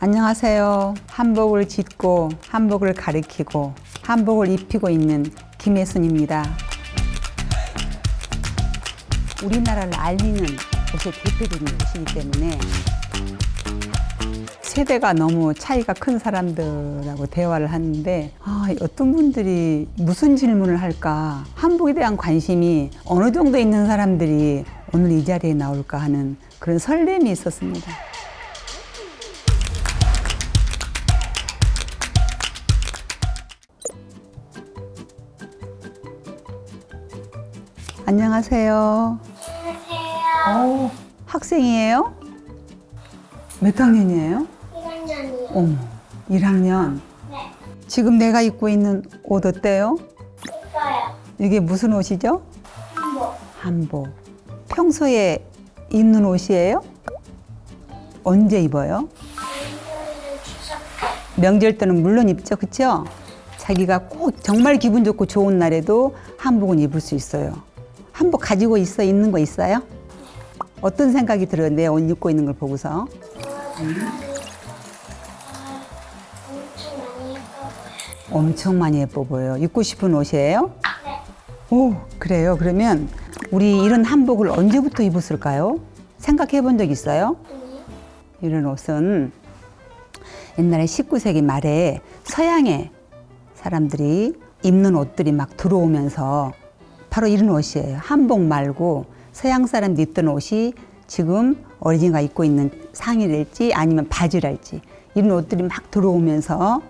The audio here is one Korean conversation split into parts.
안녕하세요. 한복을 짓고 한복을 가리키고 한복을 입히고 있는 김혜순입니다. 우리나라를 알리는 옷의 대표적인 옷이기 때문에 세대가 너무 차이가 큰 사람들하고 대화를 하는데 아, 어떤 분들이 무슨 질문을 할까 한복에 대한 관심이 어느 정도 있는 사람들이 오늘 이 자리에 나올까 하는 그런 설렘이 있었습니다. 안녕하세요. 오, 학생이에요? 몇 학년이에요? 1학년이요. 어머, 1학년. 네. 지금 내가 입고 있는 옷 어때요? 예뻐요. 이게 무슨 옷이죠? 한복. 한복. 평소에 입는 옷이에요? 언제 입어요? 추석 명절 때는 물론 입죠, 그쵸? 자기가 꼭 정말 기분 좋고 좋은 날에도 한복은 입을 수 있어요. 한복 가지고 있어 있는 거 있어요? 어떤 생각이 들어요? 내 옷 입고 있는 걸 보고서. 엄청 많이 예뻐요. 엄청 많이 예뻐 보여요. 입고 싶은 옷이에요? 네. 오, 그래요. 그러면 우리 이런 한복을 언제부터 입었을까요? 생각해 본 적 있어요? 이런 옷은 옛날에 19세기 말에 서양의 사람들이 입는 옷들이 막 들어오면서 바로 이런 옷이에요. 한복 말고 서양 사람들이 입던 옷이 지금 어린이가 입고 있는 상의랄지 아니면 바지랄지 이런 옷들이 막 들어오면서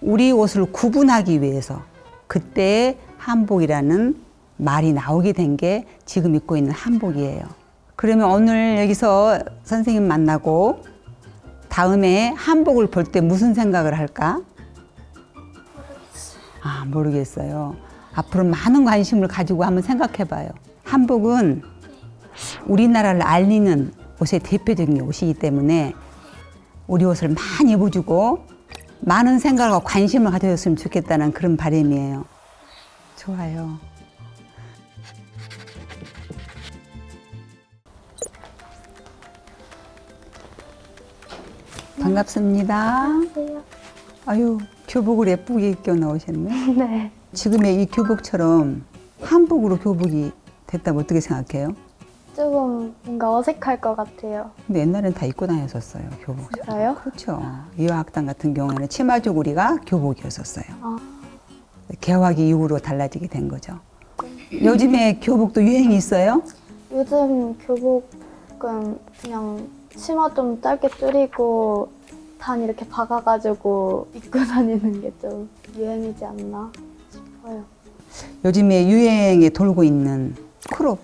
우리 옷을 구분하기 위해서 그때 한복이라는 말이 나오게 된 게 지금 입고 있는 한복이에요. 그러면 오늘 여기서 선생님 만나고 다음에 한복을 볼 때 무슨 생각을 할까? 아, 모르겠어요. 앞으로 많은 관심을 가지고 한번 생각해 봐요. 한복은 우리나라를 알리는 옷의 대표적인 옷이기 때문에 우리 옷을 많이 입어주고 많은 생각과 관심을 가져줬으면 좋겠다는 그런 바람이에요. 좋아요. 반갑습니다. 안녕하세요. 아유, 교복을 예쁘게 입고 나오셨네. 네. 지금의 이 교복처럼 한복으로 교복이 됐다면 어떻게 생각해요? 조금 뭔가 어색할 것 같아요. 근데 옛날엔 다 입고 다녔었어요, 교복. 진짜요? 그렇죠. 이화학당 같은 경우에는 치마 조구리가 교복이었었어요. 아, 개화기 이후로 달라지게 된 거죠. 요즘에 교복도 유행이 있어요? 요즘 교복은 그냥 치마 좀 짧게 줄이고 단 이렇게 박아가지고 입고 다니는 게 좀 유행이지 않나 싶어요. 요즘에 유행에 돌고 있는 크롭,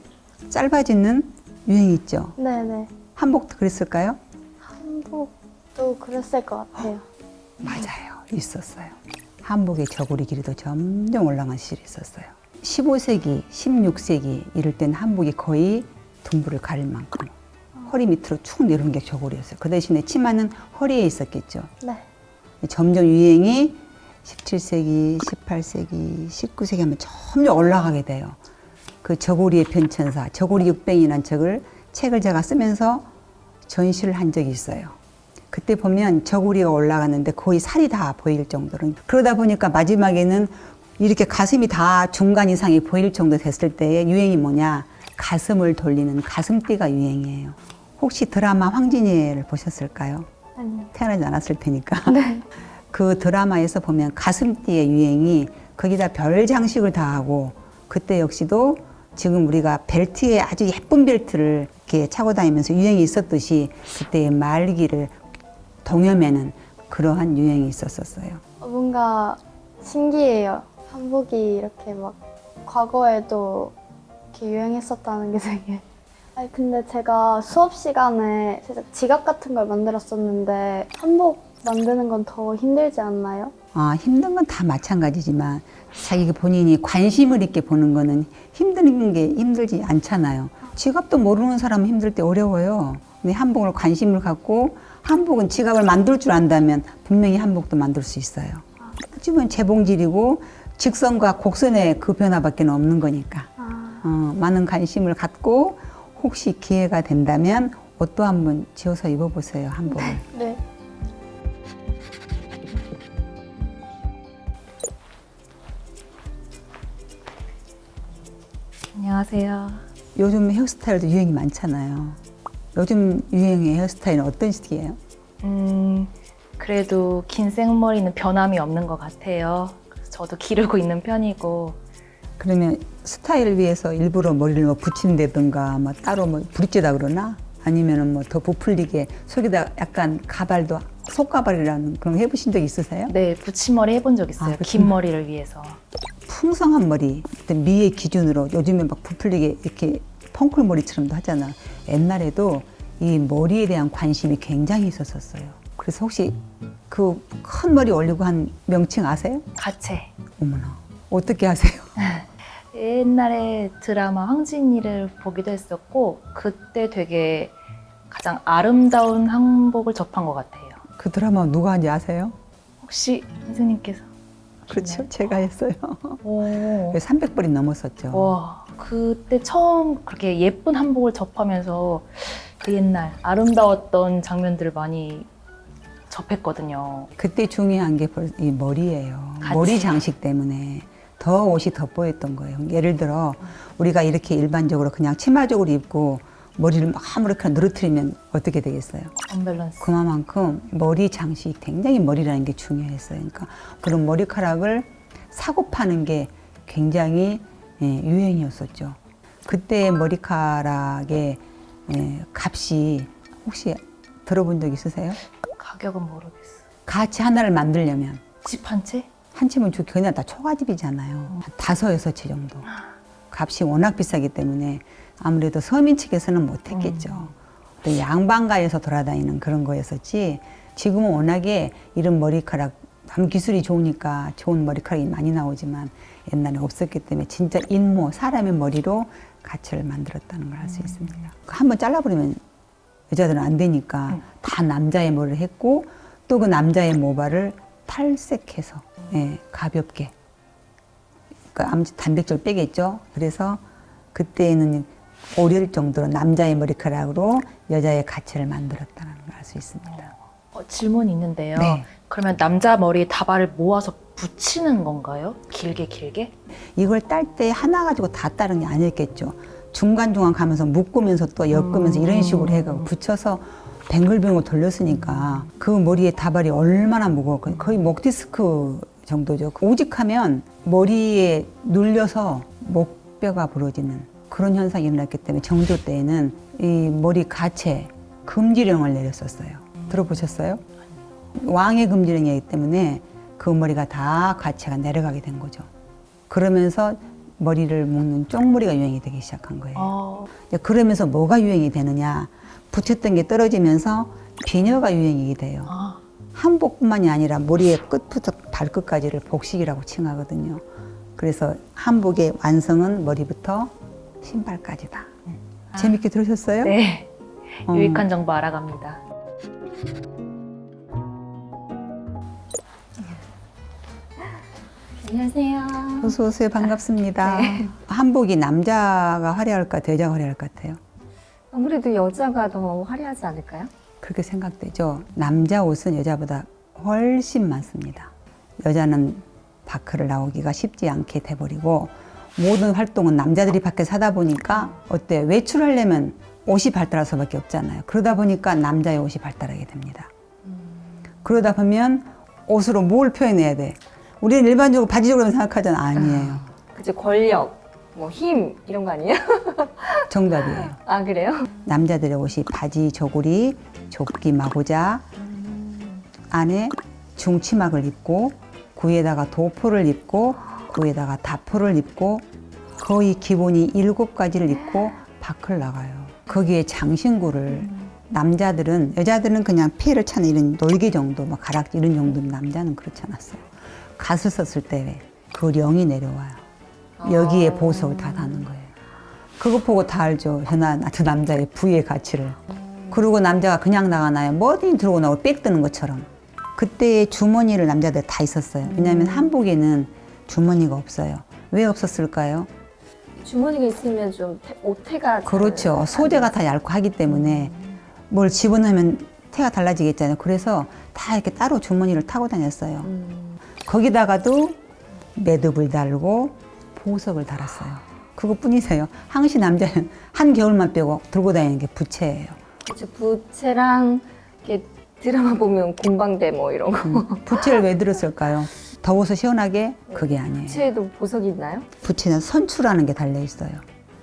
짧아지는 유행이 있죠. 네네. 한복도 그랬을까요? 한복도 그랬을 것 같아요. 맞아요. 있었어요. 한복의 저고리 길이도 점점 올라간 시절이 있었어요. 15세기, 16세기 이럴 땐 한복이 거의 등부를 가릴 만큼 허리 밑으로 축 내려온 게 저고리였어요. 그 대신에 치마는 허리에 있었겠죠. 네. 점점 유행이 17세기, 18세기, 19세기 하면 점점 올라가게 돼요. 그 저고리의 변천사, 저고리 육뱅이라는 책을, 책을 제가 쓰면서 전시를 한 적이 있어요. 그때 보면 저고리가 올라갔는데 거의 살이 다 보일 정도로. 그러다 보니까 마지막에는 이렇게 가슴이 다 중간 이상이 보일 정도 됐을 때의 유행이 뭐냐. 가슴을 돌리는 가슴띠가 유행이에요. 혹시 드라마 황진이를 보셨을까요? 아니요. 태어나지 않았을 테니까. 그 드라마에서 보면 가슴띠의 유행이 거기다 별 장식을 다 하고 그때 역시도 지금 우리가 벨트에 아주 예쁜 벨트를 이렇게 차고 다니면서 유행이 있었듯이 그때의 말기를 동여매는 그러한 유행이 있었었어요. 어, 뭔가 신기해요. 한복이 이렇게 막 과거에도 이렇게 유행했었다는 게 되게. 아니 근데 제가 수업 시간에 지갑 같은 걸 만들었었는데 한복 만드는 건 더 힘들지 않나요? 아, 힘든 건 다 마찬가지지만 자기 본인이 관심을 있게 보는 거는 힘든 게 힘들지 않잖아요. 지갑도 모르는 사람은 힘들 때 어려워요. 근데 한복을 관심을 갖고 한복은 지갑을 만들 줄 안다면 분명히 한복도 만들 수 있어요. 하지만 재봉질이고 직선과 곡선의 그 변화밖에 없는 거니까. 아, 어, 많은 관심을 갖고 혹시 기회가 된다면 옷도 한번 지어서 입어보세요, 한복을. 네. 안녕하세요. 요즘 헤어스타일도 유행이 많잖아요. 요즘 유행의 헤어스타일은 어떤 식이에요? 음, 그래도 긴 생머리는 변함이 없는 것 같아요. 그래서 저도 기르고 있는 편이고, 그러면 스타일을 위해서 일부러 머리를 뭐 붙인다든가 뭐 따로 뭐 브릿지라 그러나 아니면은 뭐 더 부풀리게 속에다 약간 가발도 속가발이라는 그런 거 해보신 적 있으세요? 네, 붙임머리 해본 적 있어요. 아, 긴 머리를 위해서. 풍성한 머리 어떤 미의 기준으로 요즘에 막 부풀리게 이렇게 펑클 머리처럼도 하잖아. 옛날에도 이 머리에 대한 관심이 굉장히 있었었어요. 그래서 혹시 그 큰 머리 올리고 한 명칭 아세요? 가채. 어머나 어떻게 아세요? 옛날에 드라마 황진이를 보기도 했었고, 그때 되게 가장 아름다운 한복을 접한 것 같아요. 그 드라마 누가 한지 아세요? 혹시 선생님께서? 그렇죠. 네. 제가 했어요. 오. 300벌이 넘었었죠. 와, 그때 처음 그렇게 예쁜 한복을 접하면서 그 옛날 아름다웠던 장면들을 많이 접했거든요. 그때 중요한 게 이 머리예요. 같이. 머리 장식 때문에 더 옷이 돋보였던 거예요. 예를 들어 우리가 이렇게 일반적으로 그냥 치마적으로 입고 머리를 막 아무렇게나 늘어뜨리면 어떻게 되겠어요? 언밸런스. 그만큼 머리 장식 굉장히 머리라는 게 중요했어요. 그러니까 그런 머리카락을 사고 파는 게 굉장히 예, 유행이었었죠. 그때 머리카락의 예, 값이 혹시 들어본 적 있으세요? 가격은 모르겠어. 가치 하나를 만들려면 집 한 채? 한 채면 좋 그냥 다 초가집이잖아요. 한 다섯 여섯 채 정도. 값이 워낙 비싸기 때문에 아무래도 서민 측에서는 못했겠죠. 또 양반가에서 돌아다니는 그런 거였었지. 지금은 워낙에 이런 머리카락 참 기술이 좋으니까 좋은 머리카락이 많이 나오지만 옛날에 없었기 때문에 진짜 인모 사람의 머리로 가치를 만들었다는 걸 알수 있습니다. 한번 잘라버리면 여자들은 안 되니까 음. 다 남자의 머리를 했고 또 그 남자의 모발을 탈색해서 예, 가볍게 그 암- 단백질 빼겠죠. 그래서 그때는 오릴 정도로 남자의 머리카락으로 여자의 가치를 만들었다는 걸 알 수 있습니다. 어, 질문이 있는데요. 네. 그러면 남자 머리에 다발을 모아서 붙이는 건가요? 길게 길게? 이걸 딸 때 하나 가지고 다 따른 게 아니었겠죠. 중간중간 가면서 묶으면서 또 엮으면서 이런 식으로 해가지고 붙여서 뱅글뱅글 돌렸으니까 그 머리에 다발이 얼마나 무거워. 거의 목 디스크 정도죠. 오직하면 머리에 눌려서 목뼈가 부러지는 그런 현상이 일어났기 때문에 정조 때에는 이 머리 가채 금지령을 내렸었어요. 들어보셨어요? 왕의 금지령이기 때문에 그 머리가 다 가채가 내려가게 된 거죠. 그러면서 머리를 묶는 쪽머리가 유행이 되기 시작한 거예요. 어, 그러면서 뭐가 유행이 되느냐? 붙였던 게 떨어지면서 비녀가 유행이 돼요. 아, 한복뿐만이 아니라 머리의 끝부터 발끝까지를 복식이라고 칭하거든요. 그래서 한복의 완성은 머리부터 신발까지다. 재밌게 들으셨어요? 네. 어. 유익한 정보 알아갑니다. 안녕하세요. 어서 오세요. 반갑습니다. 한복이 남자가 화려할 것 같아요? 여자가 화려할 것 같아요? 아무래도 여자가 더 화려하지 않을까요? 그렇게 생각되죠. 남자 옷은 여자보다 훨씬 많습니다. 여자는 밖을 나오기가 쉽지 않게 돼버리고 모든 활동은 남자들이 밖에서 하다 보니까 어때 외출하려면 옷이 발달할 수밖에 없잖아요. 그러다 보니까 남자의 옷이 발달하게 됩니다. 그러다 보면 옷으로 뭘 표현해야 돼? 우리는 일반적으로 바지적으로 생각하잖아. 아니에요. 그치 권력, 뭐 힘 이런 거 아니에요? 정답이에요. 아 그래요? 남자들의 옷이 바지 저고리, 좁기 마고자, 안에 중치막을 입고 구에다가 도포를 입고 구에다가 다포를 입고 거의 기본이 일곱 가지를 입고 밖을 나가요. 거기에 장신구를 남자들은 여자들은 그냥 폐를 차는 이런 놀개 정도, 막 가락지 이런 정도는 남자는 그렇지 않았어요. 갓을 썼을 때 그 령이 내려와요. 여기에 보석을 다 다는 거예요. 그거 보고 다 알죠. 현아, 저 남자의 부의 가치를. 그리고 남자가 그냥 나가나요? 뭐든지 들어오고 나고 빽 뜨는 것처럼. 그때 주머니를 남자들 다 있었어요. 왜냐하면 한복에는 주머니가 없어요. 왜 없었을까요? 주머니가 있으면 좀 태- 옷태가 잘 그렇죠. 안 소재가 다 얇고 하기 때문에 뭘 집어넣으면 태가 달라지겠잖아요. 그래서 다 이렇게 따로 주머니를 타고 다녔어요. 음, 거기다가도 매듭을 달고 보석을 달았어요. 그것뿐이세요. 항시 남자는 한 겨울만 빼고 들고 다니는 게 부채예요. 그쵸, 부채랑 이렇게 드라마 보면 공방대 뭐 이런 거. 음, 부채를 왜 들었을까요? 더워서 시원하게? 그게 아니에요. 부채에도 보석이 있나요? 부채는 선추라는 게 달려 있어요.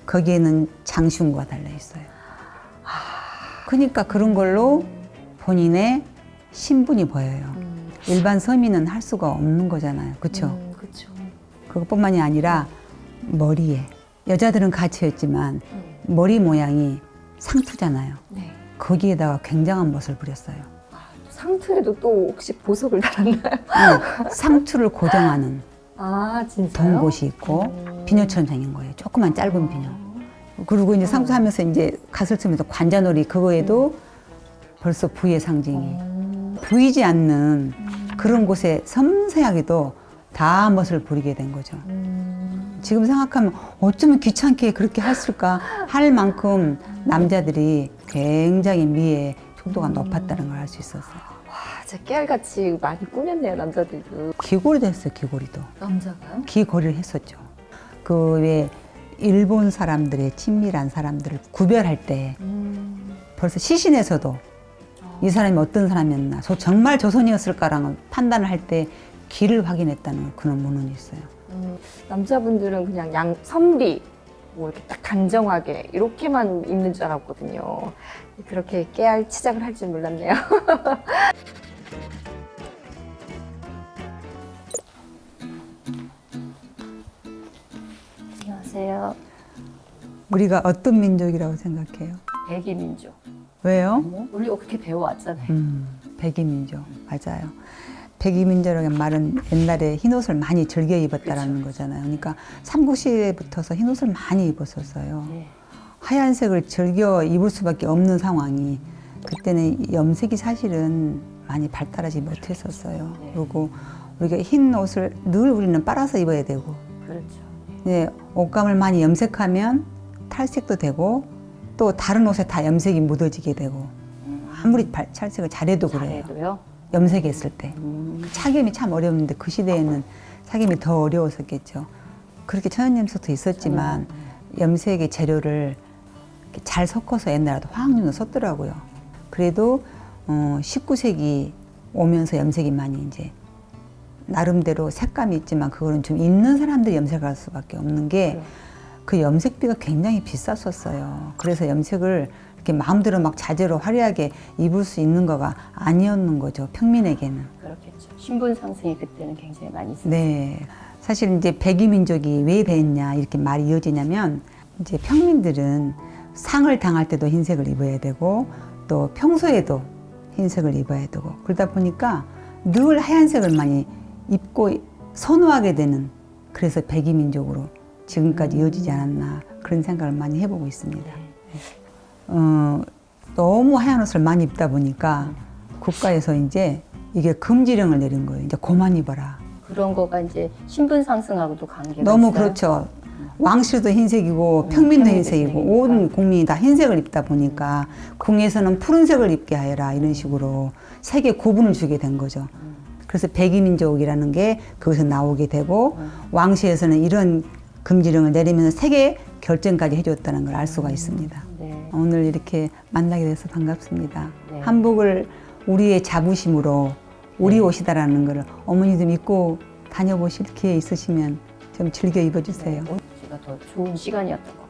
거기에는 장신구가 달려 있어요. 그러니까 그런 걸로 본인의 신분이 보여요. 일반 서민은 할 수가 없는 거잖아요. 그렇죠? 음, 그쵸. 그것뿐만이 아니라 머리에 여자들은 가치였지만 머리 모양이 상투잖아요. 네. 거기에다가 굉장한 멋을 부렸어요. 상투에도 또 혹시 보석을 달았나요? 네, 상투를 고정하는 아, 진짜요? 동곳이 있고 비녀처럼 생긴 거예요. 조그만 짧은 비녀. 그리고 이제 상투하면서 이제 가슬 틈에서 관자놀이 그거에도 벌써 부의 상징이 보이지 않는 그런 곳에 섬세하게도 다 멋을 부리게 된 거죠. 지금 생각하면 어쩌면 귀찮게 그렇게 했을까 할 만큼 남자들이 굉장히 미의 촉도가 높았다는 걸 알 수 있었어요. 와, 진짜 깨알같이 많이 꾸몄네요, 남자들도. 귀걸이도 했어요, 귀걸이도. 남자가요? 귀걸이를 했었죠. 그 왜 일본 사람들의 친밀한 사람들을 구별할 때 벌써 시신에서도 이 사람이 어떤 사람이었나, 저 정말 조선이었을까라는 판단을 할 때 귀를 확인했다는 그런 문헌이 있어요. 음, 남자분들은 그냥 양 선비 뭐 이렇게 딱 단정하게 이렇게만 입는 줄 알았거든요. 그렇게 깨알 치장을 할 줄 몰랐네요. 안녕하세요. 우리가 어떤 민족이라고 생각해요? 백이민족. 왜요? 우리 그렇게 배워왔잖아요. 음, 백이민족 맞아요. 백이민족이라는 말은 옛날에 흰옷을 많이 즐겨 입었다라는 거잖아요. 그러니까 삼국시대부터서 흰옷을 많이 입었었어요. 네. 하얀색을 즐겨 입을 수밖에 없는 상황이 그때는 염색이 사실은 많이 발달하지 못했었어요. 네. 그리고 우리가 흰 옷을 늘 우리는 빨아서 입어야 되고 그렇죠. 네, 옷감을 많이 염색하면 탈색도 되고 또 다른 옷에 다 염색이 묻어지게 되고 아무리 발- 탈색을 잘해도 그래요. 잘해도요. 염색했을 때 음. 착염이 참 어려웠는데 그 시대에는 착염이 더 어려웠었겠죠. 그렇게 천연 염색도 있었지만 염색의 재료를 이렇게 잘 섞어서 옛날에도 화학류는 썼더라고요. 그래도 어, 19세기 오면서 염색이 많이 이제 나름대로 색감이 있지만 그거는 좀 있는 사람들이 염색할 수밖에 없는 게 그 염색비가 굉장히 비쌌었어요. 그래서 염색을 이렇게 마음대로 막 자재로 화려하게 입을 수 있는 거가 아니었는 거죠. 평민에게는. 그렇겠죠. 신분 상승이 그때는 굉장히 많이 있었어요. 네. 사실 이제 백이 민족이 왜 됐냐 이렇게 말이 이어지냐면 이제 평민들은 상을 당할 때도 흰색을 입어야 되고 또 평소에도 흰색을 입어야 되고 그러다 보니까 늘 하얀색을 많이 입고 선호하게 되는 그래서 백이민족으로 지금까지 이어지지 않았나 그런 생각을 많이 해보고 있습니다. 어, 너무 하얀 옷을 많이 입다 보니까 국가에서 이제 이게 금지령을 내린 거예요. 이제 그만 입어라. 그런 거가 이제 신분 상승하고도 관계가 너무 있어요. 그렇죠. 왕실도 흰색이고 음, 평민도 흰색이고. 온 국민이 다 흰색을 입다 보니까 궁에서는 푸른색을 입게 하여라 이런 식으로 색의 구분을 주게 된 거죠. 음. 그래서 백이민족이라는 게 거기서 나오게 되고 음. 왕실에서는 이런 금지령을 내리면서 색의 결정까지 해줬다는 걸 알 수가 있습니다. 네. 오늘 이렇게 만나게 돼서 반갑습니다. 네. 한복을 우리의 자부심으로 우리 옷이다라는 걸 어머니도 믿고 다녀보실 기회 있으시면 좀 즐겨 입어주세요. 제가 더 좋은 시간이었던 것 같아요.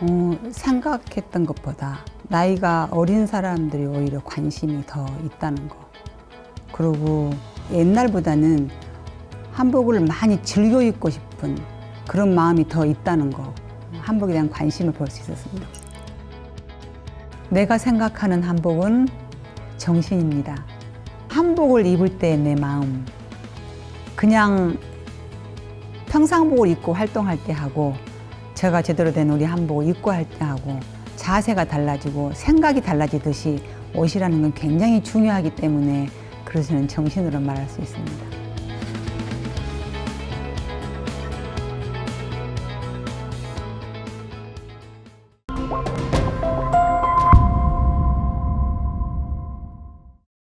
어, 생각했던 것보다 나이가 어린 사람들이 오히려 관심이 더 있다는 거. 그리고 옛날보다는 한복을 많이 즐겨 입고 싶은 그런 마음이 더 있다는 거. 한복에 대한 관심을 볼 수 있었습니다. 내가 생각하는 한복은 정신입니다. 한복을 입을 때 내 마음. 그냥 평상복을 입고 활동할 때 하고 제가 제대로 된 우리 한복을 입고 할 때 하고 자세가 달라지고 생각이 달라지듯이 옷이라는 건 굉장히 중요하기 때문에 그것은 정신으로 말할 수 있습니다.